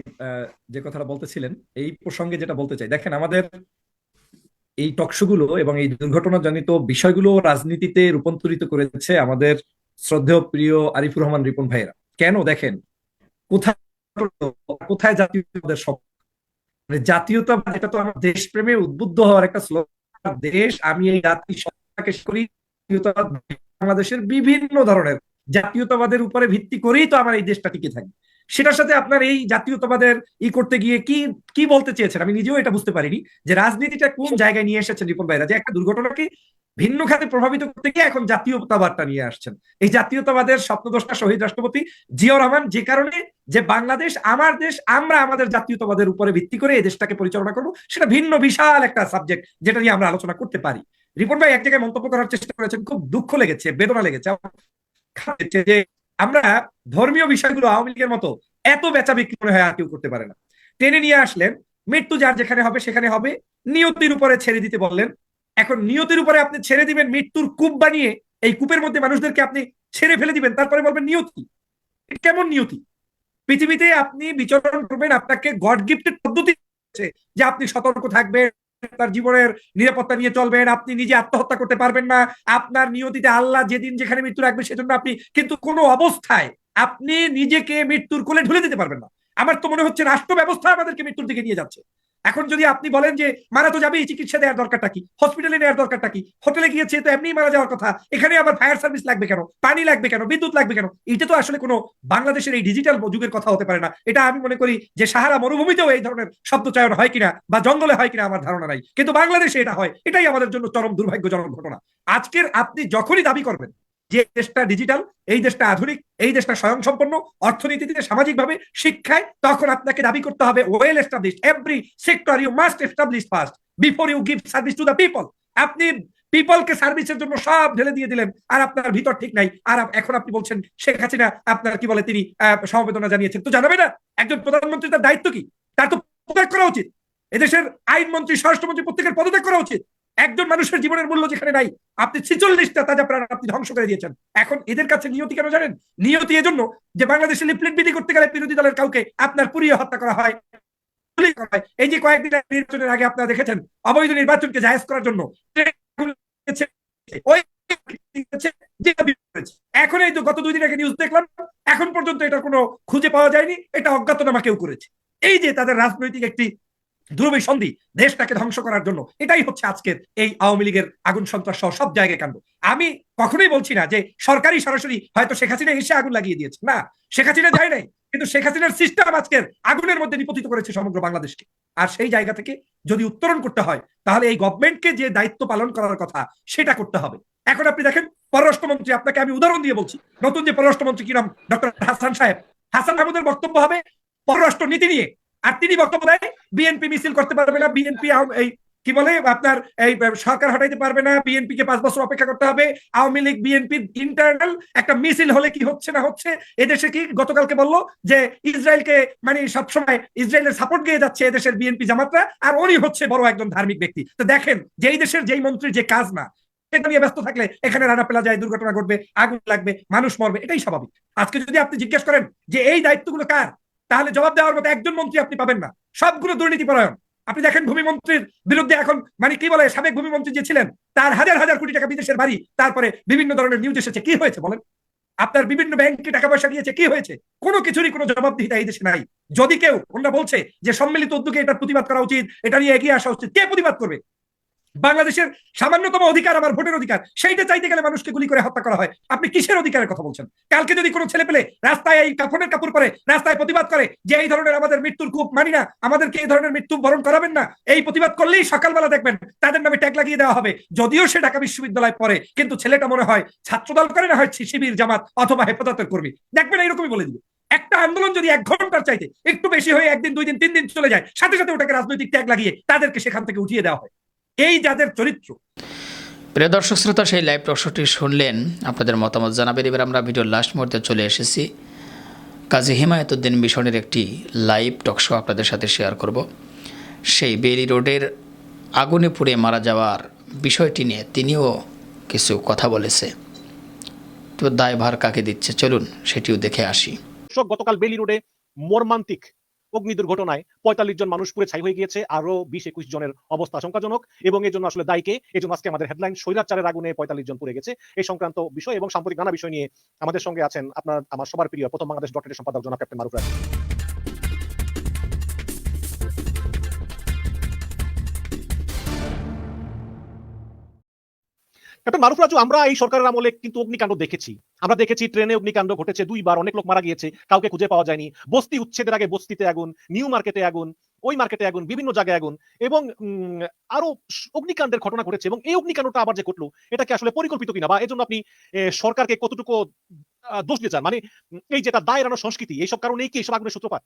যে কথাটা বলতেছিলেন, এই প্রসঙ্গে যেটা বলতে চাই, দেখেন আমাদের এই টকশোগুলো এবং এই দুর্ঘটনাজনিত বিষয়গুলো রাজনীতিতে রূপান্তরিত করেছে আমাদের শ্রদ্ধেয় প্রিয় আরিফুর রহমান রিপন ভাইয়েরা। কেন? দেখেন, কোথায় কোথায় জাতীয়তাবাদের মানে জাতীয়তাবাদ এটা তো আমার দেশপ্রেমে উদ্বুদ্ধ হওয়ার একটা দেশ, আমি এই জাতি করি বাংলাদেশের বিভিন্ন ধরনের জাতীয়তাবাদের উপরে ভিত্তি করেই তো আমার এই দেশটা টিকে থাকে। সেটার সাথে আপনার এই জাতীয়তাবাদের ই করতে গিয়ে কি কি বলতে চেয়েছেন? আমি নিজেও এটা বুঝতে পারিনি যে রাজনীতিটা কোন জায়গায় নিয়ে এসেছেন রিপন ভাইরা যে একটা দুর্ঘটনাকে ভিন্ন খাতে প্রভাবিত করতে গিয়ে এখন জাতীয়তাবাদটা নিয়ে আসছেন। এই জাতীয়তাবাদের স্বপ্নদোষটা শহীদ রাষ্ট্রপতি জিয়াউর রহমান যে কারণে যে বাংলাদেশ, আমার দেশ, আমরা আমাদের জাতীয়তাবাদের উপরে ভিত্তি করে এই দেশটাকে পরিচালনা করব, সেটা ভিন্ন বিশাল একটা সাবজেক্ট যেটা নিয়ে আমরা আলোচনা করতে পারি। রিপন ভাই এক জায়গায় মন্তব্য করার চেষ্টা করেছেন, খুব দুঃখ লেগেছে, বেদনা লেগেছে যে আমরা ধর্মীয় বিষয়গুলো আওয়ামী লীগের মতো এত বেচা বিক্রি মনে হয় কেউ করতে পারে না। টেনে নিয়ে আসলেন, মৃত্যু যার যেখানে হবে সেখানে হবে, নিয়তির উপরে ছেড়ে দিতে বললেন। এখন নিয়তির উপরে আপনি ছেড়ে দিবেন, মৃত্যুর কূপ বানিয়ে এই কূপের মধ্যে মানুষদেরকে আপনি ছেড়ে ফেলে দিবেন, তারপরে বলবেন নিয়তি। কেমন নিয়তি? পৃথিবীতে আপনি বিচরণ করবেন, আপনাকে গড গিফটেড পদ্ধতি যে আপনি সতর্ক থাকবেন তার জীবনের নিরাপত্তা নিয়ে চলবেন, আপনি নিজে আত্মহত্যা করতে পারবেন না। আপনার নিয়তিতে আল্লাহ যেদিন যেখানে মৃত্যু রাখবে সেজন্য আপনি কিন্তু কোনো অবস্থায় আপনি নিজেকে মৃত্যুর কোলে ঢুলে দিতে পারবেন না। আমার তো মনে হচ্ছে রাষ্ট্র ব্যবস্থা আমাদেরকে মৃত্যুর দিকে নিয়ে যাচ্ছে। এখন যদি আপনি বলেন যে, মারা তো যাবেই, চিকিৎসা দেওয়ার দরকারটা কি? হসপিটালে নেওয়ার দরকারটা কি? হোটেলে গিয়েছে তো এমনি মারা যাওয়ার কথা, এখানে আবার ফায়ার সার্ভিস লাগবে কেন? পানি লাগবে কেন? বিদ্যুৎ লাগবে কেন? এটা তো আসলে কোনো বাংলাদেশের এই ডিজিটাল যুগের কথা হতে পারে না। এটা আমি মনে করি যে, সাহারা মরুভূমিতেও এই ধরনের শব্দ চয়ন হয় কিনা বা জঙ্গলে হয় কিনা আমার ধারণা নাই। কিন্তু বাংলাদেশে এটা হয়। এটাই আমাদের জন্য চরম দুর্ভাগ্যজনক ঘটনা। আজকের আপনি যখনই দাবি করবেন যে দেশটা ডিজিটাল এই দেশটা আধুনিক, এই দেশটা স্বয়ংসম্পন্ন, অর্থনীতিতে, সামাজিকভাবে, শিক্ষায়, তখন আপনাকে দাবি করতে হবে well establish every sector you must establish first before you give service to the people আপনি পিপলকে সার্ভিসের জন্য সব ঢেলে দিয়ে দিলেন, আর আপনার ভিতর ঠিক নাই। আর এখন আপনি বলছেন, শেখ হাসিনা, আপনার কি বলে তিনি সমবেদনা জানিয়েছেন? তো জানাবে না? একজন প্রধানমন্ত্রী তার দায়িত্ব কি? তার তো পদত্যাগ করা উচিত। এদেশের আইনমন্ত্রী, স্বরাষ্ট্রমন্ত্রী প্রত্যেকের পদত্যাগ করা উচিত। একজন মানুষের জীবনের মূল্য যেখানে নাই, আপনি ছিচল্লিশটা তাজা প্রাণ আপনি ধ্বংস করে দিয়েছেন এখন এদের কাছে নিয়তি কেন জানেন নিয়তি এজন্য যে বাংলাদেশে লিফলেট বিধি করতে গেলে বিরোধী দলের কাউকে আপনার পুড়িয়ে হত্যা করা হয়। এই যে কয়েকদিন নির্বাচনের আগে আপনারা দেখেছেন, অবৈধ নির্বাচনকে জায়েজ করার জন্য। এখন এই তো গত দুই দিন আগে নিউজ দেখলাম, এখন পর্যন্ত এটা কোনো খুঁজে পাওয়া যায়নি, এটা অজ্ঞাতনামা কেউ করেছে এই যে তাদের রাজনৈতিক একটি ধ্রুবী সন্ধি দেশটাকে ধ্বংস করার জন্য। এটাই হচ্ছে আজকের এই আওয়ামী লীগের আগুন সন্ত্রাস সহ সব জায়গায় কাণ্ড। আমি কখনোই বলছি না যে সরকারি সরাসরি হয়তো শেখ হাসিনা এসে আগুন লাগিয়ে দিয়েছে। না, শেখ হাসিনা যায় নাই, কিন্তু শেখ হাসিনার সিস্টেম আজকের আগুনের মধ্যে নিপতিত করেছে সমগ্র বাংলাদেশকে। আর সেই জায়গা থেকে যদি উত্তরণ করতে হয়, তাহলে এই গভর্নমেন্টকে যে দায়িত্ব পালন করার কথা, সেটা করতে হবে। এখন আপনি দেখেন, পররাষ্ট্রমন্ত্রী, আপনাকে আমি উদাহরণ দিয়ে বলছি, নতুন যে পররাষ্ট্রমন্ত্রী কি নাম? ডক্টর হাসান সাহেব। হাসান মাহমুদের বক্তব্য হবে পররাষ্ট্র নীতি নিয়ে। আর তিনি বক্তব্য দেয় বিএনপি মিছিল করতে পারবে না বিএনপি এই কি বলে, আপনার এই সরকার হটাইতে পারবে না বিএনপি কে পাঁচ বছর অপেক্ষা করতে হবে। আওয়ামী লীগ বিএনপির ইন্টারনাল একটা মিছিল হলে কি হচ্ছে না হচ্ছে, এদেশে কি গতকালকে বলল যে ইসরায়েলকে মানে সবসময় ইসরায়েলের সাপোর্ট দিয়ে যাচ্ছে এদেশের বিএনপি জামাতরা, আর উনি হচ্ছে বড় একজন ধার্মিক ব্যক্তি। তো দেখেন, যেই দেশের যেই মন্ত্রী যে কাজ না এটা নিয়ে ব্যস্ত থাকলে এখানে রানা পেলা যায় দুর্ঘটনা ঘটবে, আগুন লাগবে, মানুষ মরবে, এটাই স্বাভাবিক। আজকে যদি আপনি জিজ্ঞেস করেন যে এই দায়িত্বগুলো কার তাহলে জবাব দেওয়ার মতো একজন মন্ত্রী আপনি পাবেন না। সবগুলো দুর্নীতি পরায়ণ। আপনি দেখেন ভূমিমন্ত্রীর বিরুদ্ধে এখন মানে কি বলে, সাবেক ভূমিমন্ত্রী যে ছিলেন, তার হাজার হাজার কোটি টাকা বিদেশের বাড়ি, তারপরে বিভিন্ন ধরনের নিউজ এসেছে। কি হয়েছে বলেন? আপনার বিভিন্ন ব্যাংকে টাকা পয়সা দিয়েছে, কি হয়েছে? কোনো কিছুরই কোনো জবাবদিহিতা এই দেশে নাই। যদি কেউ ওনারা বলছে যে সম্মিলিত উদ্যোগে এটার প্রতিবাদ করা উচিত, এটা নিয়ে এগিয়ে আসা উচিত, কে প্রতিবাদ করবে? বাংলাদেশের সামান্যতম অধিকার আমার ভোটের অধিকার। সেইটা চাইতে গেলে মানুষকে গুলি করে হত্যা করা হয়। আপনি কিসের অধিকারের কথা বলছেন? কালকে যদি কোনো ছেলে পেলে রাস্তায় এই কাফনের কাপড় পরে, রাস্তায় প্রতিবাদ করে যে এই ধরনের আমাদের মৃত্যুর খুব মানি না, আমাদেরকে এই ধরনের মৃত্যু বরণ করাবেন না, এই প্রতিবাদ করলেই সকালবেলা দেখবেন তাদের নামে ট্যাগ লাগিয়ে দেওয়া হবে। যদিও সে ঢাকা বিশ্ববিদ্যালয় পড়ে, কিন্তু ছেলেটা মনে হয় ছাত্রদল করে না হয় শিবির, জামাত অথবা হেফাজতের কর্মী। দেখবেন এইরকমই বলে দিবে। একটা আন্দোলন যদি এক ঘণ্টার চাইতে একটু বেশি হয়ে একদিন, দুই দিন, তিন দিন চলে যায়, সাথে সাথে ওটাকে রাজনৈতিক ট্যাগ লাগিয়ে তাদেরকে সেখান থেকে উঠিয়ে দেওয়া হয়। এই যাদের চরিত্র।
প্রিয় দর্শক শ্রোতা সেই লাইভ টকশোটি শুনলেন আপনাদের মতামত জানাবেন। এবার আমরা ভিডিওর লাস্ট মুহূর্তে চলে এসেছি। কাজী হিমায়তুদ্দিন মিশনের একটি লাইভ টকশো আপনাদের সাথে শেয়ার করব। সেই বেলি রোডের আগুনে পুড়ে মারা যাওয়ার বিষয়টি নিয়ে তিনিও কিছু কথা বলেছে। তো দায়ভার কাকে দিচ্ছে? চলুন সেটিও দেখে আসি।
গতকাল বেলি রোডে মর্মান্তিক অগ্নি দুর্ঘটনায় পঁয়তাল্লিশ জন মানুষ পুরে ছাই হয়ে গিয়েছে আরও বিশ একুশ জনের অবস্থা আশঙ্কাজনক এবং এই জন্য আসলে দায়ীকে এই জন্য আজকে আমাদের হেডলাইন স্বৈরাচারের আগুনে পঁয়তাল্লিশ জন পুড়ে গেছে। এই সংক্রান্ত বিষয় এবং সাম্প্রতিক নানা বিষয় নিয়ে আমাদের সঙ্গে আছেন আপনার, আমার সবার প্রিয় প্রথম বাংলাদেশ ডটের সম্পাদক জনাব ক্যাপ্টেন মারুফ রাজি ক্যাপ্টেন মারুফ রাজু, আমরা এই সরকারের আমলে কিন্তু অগ্নিকাণ্ড দেখেছি। আমরা দেখেছি ট্রেনে অগ্নিকাণ্ড ঘটেছে, দুইবার অনেক লোক মারা গিয়েছে, কাউকে খুঁজে পাওয়া যায়নি। বস্তি উচ্ছেদের আগে বস্তিতে আগুন, নিউ মার্কেটে আগুন, ওই মার্কেটে আগুন, বিভিন্ন জায়গায় আগুন এবং আরও অগ্নিকাণ্ডের ঘটনা ঘটেছে এবং এই অগ্নিকাণ্ডটা আবার যে ঘটলো এটাকে আসলে পরিকল্পিত কিনা বা এজন্য আপনি সরকারকে কতটুকু দোষ দিয়ে চান মানে এই যেটা দায় এড়ানো সংস্কৃতি, এইসব কারণেই কি এইসব আগুনের সূত্রপাত?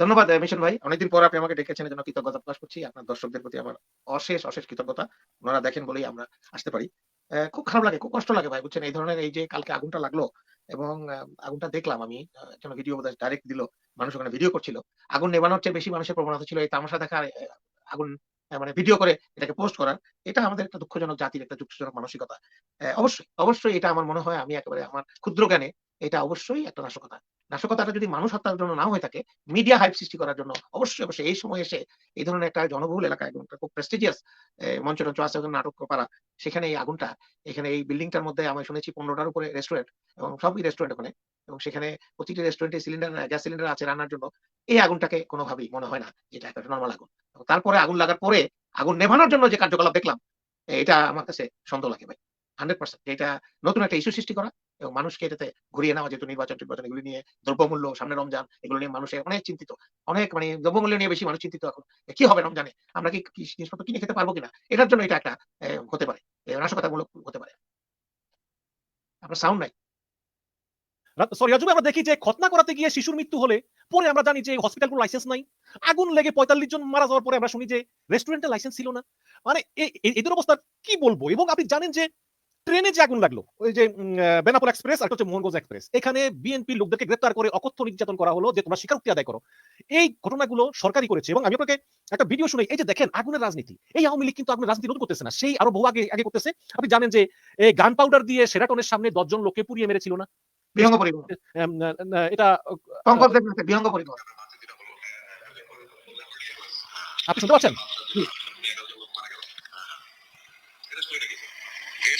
ধন্যবাদ মিশন ভাই। অনেকদিন পর আপনি আমাকে ডেকেছেন, এজন্য কৃতজ্ঞতা প্রকাশ করছি। আপনার দর্শকদের প্রতি আমার অশেষ অশেষ কৃতজ্ঞতা। ওনারা দেখেন বলেই আমরা আসতে পারি। খুব খারাপ লাগে, খুব কষ্ট লাগে ভাই, বুঝছেন? এই ধরনের এই যে কালকে আগুনটা লাগল এবং আগুনটা দেখলাম আমি একজন ভিডিও ডাইরেক্ট দিল, মানুষ ওখানে ভিডিও করছিল। আগুন নেবানোর চেয়ে বেশি মানুষের প্রবণতা ছিল এই তামাশা দেখা আগুন মানে ভিডিও করে এটাকে পোস্ট করার। এটা আমাদের একটা দুঃখজনক জাতির একটা দুঃখজনক মানসিকতা। অবশ্যই অবশ্যই এটা আমার মনে হয়, আমি একেবারে আমার ক্ষুদ্র জ্ঞানে এটা অবশ্যই একটা নাশকতা। নাশকতাটা যদি মানুষ হত্যার জন্য না হয়ে থাকে মিডিয়া হাইপ সৃষ্টি করার জন্য অবশ্যই অবশ্যই এই সময় এসে এই ধরনের একটা জনবহুল এলাকা এবং খুব প্রেস্টিজিয়াস মঞ্চ টঞ্চ আছে নাটক পাড়া সেখানে এই আগুনটা, এখানে এই বিল্ডিংটার মধ্যে আমি শুনেছি পনেরোটার উপরে রেস্টুরেন্ট এবং সবই রেস্টুরেন্ট ওখানে এবং সেখানে প্রতিটি রেস্টুরেন্টে সিলিন্ডার গ্যাস সিলিন্ডার আছে রান্নার জন্য, এই আগুনটাকে কোনোভাবেই মনে হয় না যেটা একটা নর্মাল আগুন। তারপরে আগুন লাগার পরে আগুন নেভানোর জন্য যে কার্যকলাপ দেখলাম এটা আমার কাছে সন্দেহ লাগে ভাই হান্ড্রেড পার্সেন্ট এটা নতুন একটা ইস্যু সৃষ্টি করা এবং মানুষকে এটাতে ঘুরিয়ে নেওয়া যেহেতু নির্বাচন টির্বাচন এগুলি নিয়ে দ্রব্যমূল্য, সামনে রমজান এগুলো নিয়ে মানুষের অনেক চিন্তিত। অনেক মানে দ্রব্যমূল্য নিয়ে বেশি মানুষ চিন্তিত এখন। কি হবে রমজানে? আমরা কি জিনিসপত্র কিনে খেতে পারব কিনা? এটার জন্য এটা একটা হতে পারে। নাশকতামূলক হতে পারে। আপনার সাউন্ড নাই।
সরি রাজু আমরা দেখি যে খতনা করাতে গিয়ে শিশুর মৃত্যু হলে পরে আমরা জানি যে হসপিটালগুলো লাইসেন্স নাই। আগুন লেগে পঁয়তাল্লিশ জন মারা যাওয়ার পরে আমরা শুনি যে রেস্টুরেন্টে লাইসেন্স ছিল না। মানে এদের অবস্থা কি বলব? এবং আপনি জানেন যে ট্রেনে যে আগুন লাগল ওই যে বেনাপোল এক্সপ্রেস আর একটা হচ্ছে মোহনগঞ্জ এক্সপ্রেস এখানে বিএনপি লোকদেরকে গ্রেপ্তার করে অকথ্য নির্যাতন করা হলো যে তোমরা স্বীকারোক্তি আদায় করো। এই ঘটনাগুলো সরকারি করেছে এবং আমি আপনাকে একটা ভিডিও শুনে এই যে দেখেন আগুনের রাজনীতি এই আওয়ামী লীগ কিন্তু আগুনের রাজনীতি রোধ করতেছে না সেই আরও বহু আগে আগে করতেছে। আপনি জানেন যে এই গান পাউডার দিয়ে সেরাটনের সামনে দশজন লোককে পুড়িয়ে মেরেছিল না? এটা আপনি শুনতে পাচ্ছেন
টেস্ট হইতে আপনার দুই রকম আছে
এটা এটা স্যাক্সেলিন
আপনার কাছে আমরা যেটা জানতে চাই যেটা আপনি জানেন এবং যেটা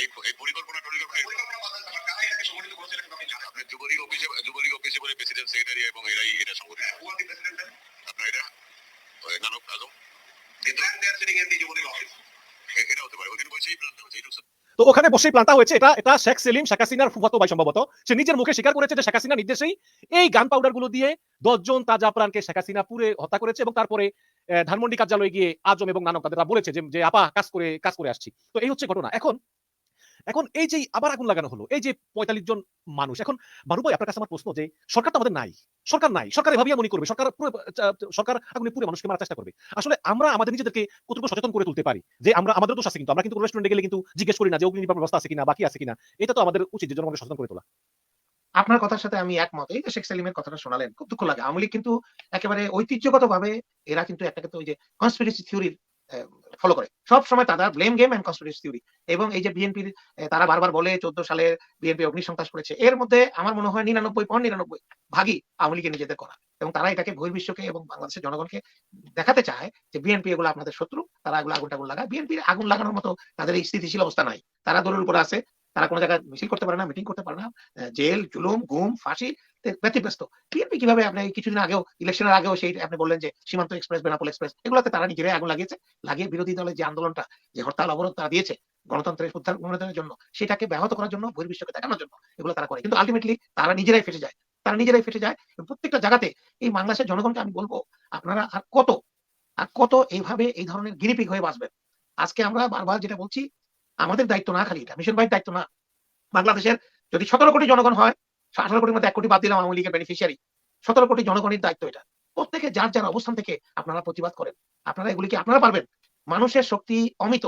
এই এই পরিকল্পনা টরিকল্পনা পরিকল্পনা বাদ দেন, কারা এটাকে সংগঠিত করেছে এটা কিন্তু আপনি জানেন। আপনি যুবলীগ অফিসে প্রেসিডেন্ট সেক্রেটারি এবং এরাই এটা সংগঠিত আপনার এটা? নানক আজম? এটা হতে পারে। ওখানে বলছে এই প্ল্যানটা হচ্ছে এইটুকু
তো ওখানে বসেই প্ল্যানটা হয়েছে এটা এটা শেখ সেলিম শেখ হাসিনার ফুফাতো ভাই সম্ভবত সে নিজের মুখে স্বীকার করেছে যে শেখ হাসিনার নির্দেশেই এই গান পাউডারগুলো দিয়ে দশজন তাজা প্রাণকে শেখ হাসিনা পুরে হত্যা করেছে এবং তারপরে ধানমন্ডি কার্যালয়ে গিয়ে আজম এবং নানক তাদেররা বলেছে যে যে আপা কাজ করে কাজ করে আসছি। তো এই হচ্ছে ঘটনা। এখন এখন এই যে আবার আগুন লাগানো হলো, এই যে পঁয়তাল্লিশ জন মানুষ, এখন বারু ভাই, আপনার কাছে আমার প্রশ্ন যে, সরকার তো আমাদের নাই, সরকার নাই, সরকার এভাবেই মনে করবে, সরকার পুরো সরকার আগুনে পুরো মানুষকে মারার চেষ্টা করবে। আসলে আমরা আমাদের নিজেদেরকে কতটুকু সচেতন করে তুলতে পারি? যে আমরা আমাদের দোষ আছে কিন্তু, আমরা কিন্তু রেস্টুরেন্টে গেলে কিন্তু জিজ্ঞেস করি না যে, অগ্নি নির্বাপন ব্যবস্থা আছে কিনা, বাকি আছে কিনা, এটা তো আমাদের উচিত যে, জনগণকে সচেতন করে তোলা।
আপনার কথার সাথে আমি একমত, এই যে শেখ সেলিমের কথাটা শোনালেন, খুব দুঃখ লাগে। আওয়ামী লীগ কিন্তু একেবারে ঐতিহ্যগত ভাবে এরা কিন্তু একটা কিন্তু ওই যে কনস্পিরেসি থিওরির ফলো করে। সব সময় তারা blame game and conspiracy theory এবং এই যে বিএনপির তারা বারবার বলে চোদ্দ সালে বিএনপি অগ্নিসন্ত্রাস করেছে। এর মধ্যে আমার মনে হয় নিরানব্বই পয়েন্ট নিরানব্বই ভাগই আওয়ামী লীগের নিজেদের করা। এবং তারা এটাকে বহির্বিশ্বকে এবং বাংলাদেশের জনগণকে দেখাতে চায় যে বিএনপি এগুলো আপনাদের শত্রু, তারা এগুলো আগুন টাগুন লাগায়। বিএনপির আগুন লাগানোর মতো তাদের এই স্থিতিশীল অবস্থা নাই। তারা দলের উপরে আছে। তারা কোনো জায়গায় মিছিল করতে পারে না, মিটিং করতে পারে না। জেল, জুলুম, গুম, ফাঁসি ব্যতিব্যস্ত। বিএনপি কীভাবে আপনি কিছুদিন আগেও ইলেকশনের আগেও সেই আপনি বললেন যে, সীমান্ত এক্সপ্রেস বেনাপোল এক্সপ্রেস এগুলোতে তারা নিজেরাই আগুন লাগিয়েছে, লাগিয়ে বিরোধী দলের যে আন্দোলনটা, যে হরতাল অবরোধ তারা দিয়েছে, গণতন্ত্রের উদ্ধার উন্নয়নের জন্য, সেটাকে ব্যাহত করার জন্য, বহির্বিশ্বকে দেখানোর জন্য, এগুলো তারা করে। কিন্তু আলটিমেটলি তারা নিজেরাই ফেসে যায়। তারা নিজেরাই ফেসে যায়। প্রত্যেকটা জায়গাতে এই বাংলাদেশের জনগণকে আমি বলব, আপনারা আর কত আর কত এইভাবে এই ধরনের গিরিপিক হয়ে বাঁচবেন? আজকে আমরা বারবার যেটা বলছি, আমাদের দায়িত্ব না খালি এটা, মিশন ভাইয়ের দায়িত্ব না। বাংলাদেশের যদি সতেরো কোটি জনগণ হয় আঠারো কোটির মধ্যে এক কোটি বাদ দিলাম, আওয়ামী লীগের বেনিফিশিয়ারি সতেরো কোটি জনগণের দায়িত্ব এটা। প্রত্যেকে যার যার অবস্থান থেকে আপনারা প্রতিবাদ করেন। আপনারা এগুলিকে আপনারা পারবেন। মানুষের শক্তি অমিত।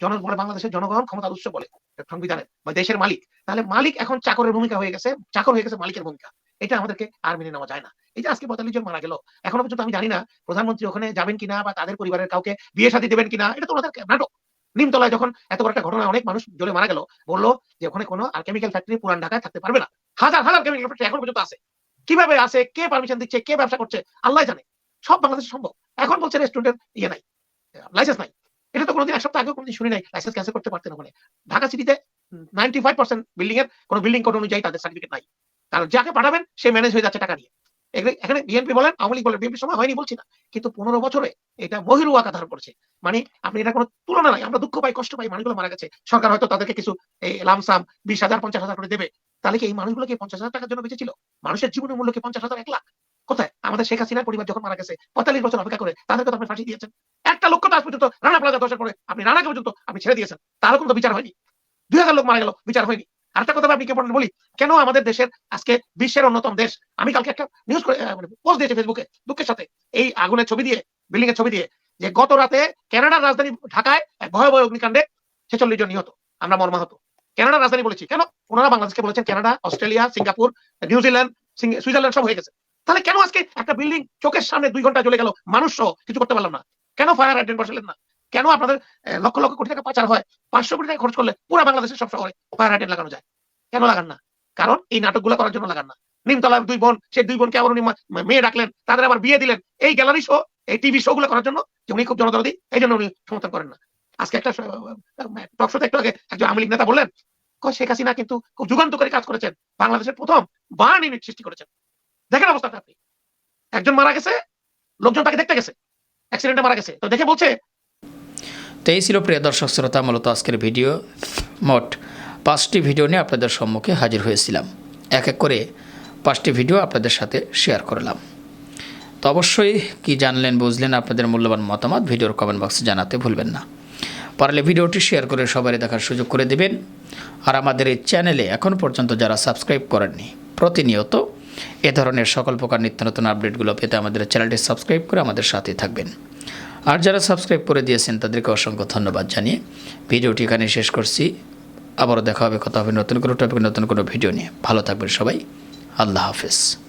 জন বলে বাংলাদেশের জনগণ ক্ষমতার উৎস বলে। সংবিধানের বা দেশের মালিক। তাহলে মালিক এখন চাকরের ভূমিকা হয়ে গেছে, চাকর হয়ে গেছে মালিকের ভূমিকা। এটা আমাদেরকে আর মেনে নেওয়া যায় না। এই যে আজকে পঁয়তাল্লিশ জন মারা গেল, এখনও পর্যন্ত আমি জানি না প্রধানমন্ত্রী ওখানে যাবেন কিনা বা তাদের পরিবারের কাউকে বিয়ে শাদী দেবেন কিনা। এটা তো ওনাদের নাটক। নিমতলায় যখন এত বড় একটা ঘটনা, অনেক মানুষ জ্বলে মারা গেল, বলল যে ওখানে কোনো আর কেমিক্যাল ফ্যাক্টরি পুরান ঢাকায় থাকতে পারবে না। হাজার হাজার কেমিক্যাল ফ্যাক্টরি এখন পর্যন্ত আছে। কীভাবে আছে? কে পারমিশন দিচ্ছে? কে ব্যবসা করছে? আল্লাহ জানে। সব বাংলাদেশে সম্ভব। এখন বলছে রেস্টুরেন্টের ইয়ে নাই লাইসেন্স নাই। এটা তো কোনোদিন এক সপ্তাহ আগেও কোনোদিন শুনি নাই লাইসেন্স ক্যান্সেল করতে পারতেন ওখানে। ঢাকা সিটিতে নাইনটি ফাইভ পার্সেন্ট বিল্ডিং এর কোনো বিল্ডিং কোড অনুযায়ী তাদের সার্টিফিকেট নাই। কারণ যাকে পাঠাবেন, সে ম্যানেজ হয়ে যাচ্ছে টাকা নিয়ে। এখানে বিএনপি বলেন, আওয়ামী লীগ বলেন বিএনপির সময় হয়নি বলছি না, কিন্তু পনেরো বছরে এটা মহিরু আকার ধারণ করছে। মানে আপনি এটা কোনো তুলনা নাই, আমরা দুঃখ পাই, কষ্ট পাই, মানুষগুলো মারা গেছে। সরকার হয়তো তাদেরকে কিছু, এই লামসাম বিশ হাজার, পঞ্চাশ হাজার করে দেবে। তাহলে কি এই মানুষগুলো কি পঞ্চাশ হাজার টাকার জন্য বেঁচেছিল? মানুষের জীবনের মূল্য কি পঞ্চাশ হাজার, এক লাখ? কোথায়? আমাদের শেখ হাসিনার পরিবার যখন মারা গেছে, পঁয়তাল্লিশ বছর অপেক্ষা করে তাদেরকে তো আপনি ফাঁসি দিয়েছেন। একটা লক্ষ আজ পর্যন্ত, রানা প্লাজা দশের পরে আপনি রানাকে পর্যন্ত আপনি ছেড়ে দিয়েছেন। তারও কোনো বিচার হয়নি। দুই হাজার লোক মারা গেল, বিচার হয়নি। আরেকটা কথা আপনি কেমন বলি, কেন আমাদের দেশের আজকে বিশ্বের অন্যতম দেশ? আমি কালকে একটা নিউজ করে মানে পোস্ট দিয়েছি ফেসবুকে দুঃখের সাথে। এই আগুনের ছবি দিয়ে বিল্ডিং এর ছবি দিয়ে, যে গত রাতে কানাডার রাজধানী ঢাকায় এক ভয়াবহ অগ্নিকাণ্ডে ছেচল্লিশ জন নিহত, আমরা মর্মাহত। কানাডার রাজধানী বলেছি, কেন? ওনারা বাংলাদেশকে বলেছেন Canada, Australia, Singapore New Zealand Switzerland সব হয়ে গেছে। তাহলে কেন আজকে একটা বিল্ডিং চোখের সামনে দুই ঘণ্টা চলে গেল? মানুষ কিছু করতে পারলাম না। কেন ফায়ার হাইড্রেন্ট বসালেন না? কেন আপনাদের লক্ষ লক্ষ কোটি টাকা পাচার হয়? পাঁচশো কোটি টাকা খরচ করলে পুরো বাংলাদেশের সব শহরে ফায়ার হাইড্রেন্ট লাগানো যায়। কেন লাগান না? কারণ এই নাটকগুলো করার জন্য লাগান না। নিমতলার দুই বোন সেই দুই বোনকে আবার উনি মেয়ে ডাকলেন, তাদের আবার বিয়ে দিলেন। এই গ্যালারি শো, এই টিভি শো গুলো করার জন্য যে উনি খুব জনদরদি, এই জন্য উনি সমর্থন করেন না। আজকে একটা টক শোতে একটু আগে একজন আওয়ামী লীগ নেতা বললেন শেখ হাসিনা কিন্তু খুব যুগান্তকারী কাজ করেছেন। বাংলাদেশের প্রথম বার্ন ইউনিট সৃষ্টি করেছেন। দেখেন অবস্থাটা আপনি। একজন মারা গেছে, লোকজন তাকে দেখতে গেছে। অ্যাক্সিডেন্টে মারা গেছে। তো দেখে বলছে
তো এই ছিল প্রিয় দর্শক শ্রোতা, মূলত আজকের ভিডিও মোট পাঁচটি ভিডিও নিয়ে আপনাদের সম্মুখে হাজির হয়েছিলাম। এক এক করে পাঁচটি ভিডিও আপনাদের সাথে শেয়ার করলাম। তো অবশ্যই কি জানলেন, বুঝলেন, আপনাদের মূল্যবান মতামত ভিডিওর কমেন্ট বক্সে জানাতে ভুলবেন না। পারলে ভিডিওটি শেয়ার করে সবারই দেখার সুযোগ করে দেবেন। আর আমাদের এই চ্যানেলে এখন পর্যন্ত যারা সাবস্ক্রাইব করেননি, প্রতিনিয়ত এ ধরনের সকল প্রকার নিত্য নতুন আপডেটগুলো পেতে আমাদের চ্যানেলটি সাবস্ক্রাইব করে আমাদের সাথে থাকবেন। আর যারা সাবস্ক্রাইব করে দিয়েছেন, তাদেরকে অসংখ্য ধন্যবাদ জানিয়ে ভিডিওটি এখানে শেষ করছি। আবারও দেখা হবে, কথা হবে নতুন কোনো টপিক নতুন কোনো ভিডিও নিয়ে। ভালো থাকবেন সবাই। আল্লাহ হাফেজ।